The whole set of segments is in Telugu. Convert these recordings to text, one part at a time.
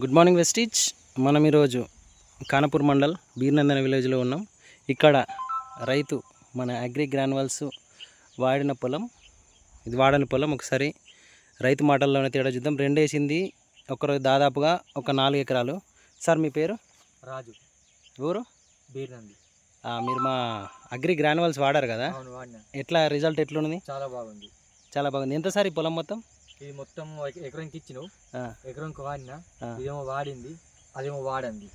గుడ్ మార్నింగ్ వెస్టీచ్ మనం ఈరోజు కానపూర్ మండల్ బీర్నందన విలేజ్లో ఉన్నాం. ఇక్కడ రైతు మన అగ్రి గ్రాన్యువల్స్ వాడిన పొలం ఇది వాడని పొలం ఒకసారి రైతు మాటల్లోనే తేడా చూద్దాం. రెండేసింది ఒకరోజు దాదాపుగా ఒక నాలుగు ఎకరాలు. సార్ మీ పేరు? రాజు. ఊరు? బీర్నంది. మీరు మా అగ్రి గ్రాన్యువల్స్ వాడారు కదా? ఎట్లా రిజల్ట్ ఎట్లుంది చాలా బాగుంది. చాలా బాగుంది. ఎంత సార్ ఈ పొలం మొత్తం? ఇది మొత్తం ఎకరంకి ఇచ్చినావు. ఆ, ఎకరంకి వాడిన. ఇదేమో వాడింది అదేమో వాడంది.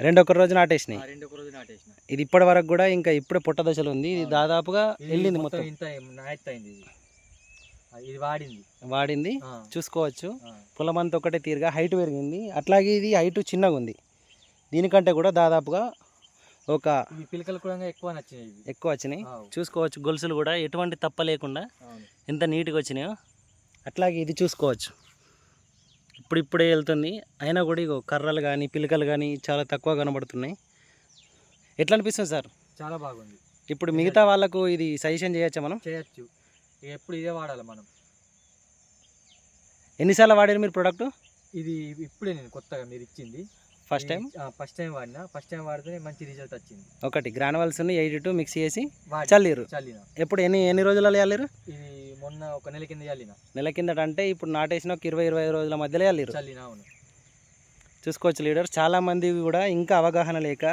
రెండు ఒక రోజు నాటేసినాయి. ఆ రెండు ఒక రోజు నాటేసిన. ఇది ఇప్పటి వరకు కూడా ఇంకా ఇప్పుడే పుట్ట దశలో ఉంది. ఇది. దాదాపుగా వెళ్ళింది మొత్తం ఇంత నాయత్ అయింది ఇది. వాడింది. వాడింది. చూసుకోవచ్చు. ఆ. పొలం అంతా ఒకటే తీరుగా హైట్ పెరిగింది. అట్లాగే ఇది హైట్ చిన్నగా ఉంది. దీనికంటే కూడా దాదాపుగా ఒక పిలకలు కూడా ఎక్కువ నచ్చినాయి ఎక్కువ వచ్చినాయి. చూసుకోవచ్చు గొలుసులు కూడా ఎటువంటి తప్ప లేకుండా ఎంత నీట్గా వచ్చినాయో. అట్లాగే ఇది చూసుకోవచ్చు. ఇప్పుడు ఇప్పుడే వెళ్తుంది. అయినా కూడా ఇగో కర్రలు కానీ పిలకలు కానీ చాలా తక్కువ కనబడుతున్నాయి. ఎట్లా అనిపిస్తుంది సార్? చాలా బాగుంది. ఇప్పుడు మిగతా వాళ్ళకు ఇది సజెషన్ చేయొచ్చా మనం? చేయొచ్చు. ఎప్పుడు ఇదే వాడాలి మనం. ఎన్నిసార్లు వాడారు మీరు ప్రోడక్ట్? ఇది ఇప్పుడే నేను కొత్తగా మీరు ఇచ్చింది. ఫస్ట్ టైం ఫస్ట్ టైం వాడిన. ఫస్ట్ టైం వాడితే మంచి రిజల్ట్ వచ్చింది. ఒకటి. గ్రానువల్స్ ఎయిటీ టూ మిక్స్ చేసి చల్లిరు చల్లిన. ఎప్పుడు ఎన్ని ఎన్ని రోజులలో చల్లిరు ఇది మొన్న ఒక నెల కింద చల్లిన. నెల కిందట అంటే ఇప్పుడు నాటేసిన ఒక ఇరవై ఇరవై రోజుల మధ్యలో చల్లిరు. చల్లిన అవును. చూసుకోవచ్చు లీడర్స్ చాలామంది కూడా ఇంకా అవగాహన లేక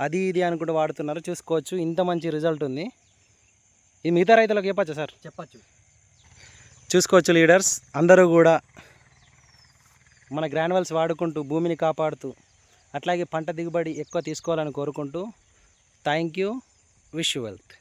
అది ఇది అనుకుంటూ వాడుతున్నారు. చూసుకోవచ్చు ఇంత మంచి రిజల్ట్ ఉంది. ఇది మిగతా రైతులకు చెప్పచ్చా సార్? చెప్పచ్చు. చూసుకోవచ్చు లీడర్స్ అందరూ కూడా మన గ్రానువల్స్ వాడుకుంటూ భూమిని కాపాడుతూ అట్లాగే పంట దిగుబడి ఎక్కువ తీసుకోవాలని కోరుకుంటూ థ్యాంక్ యూ విష్ వెల్త్.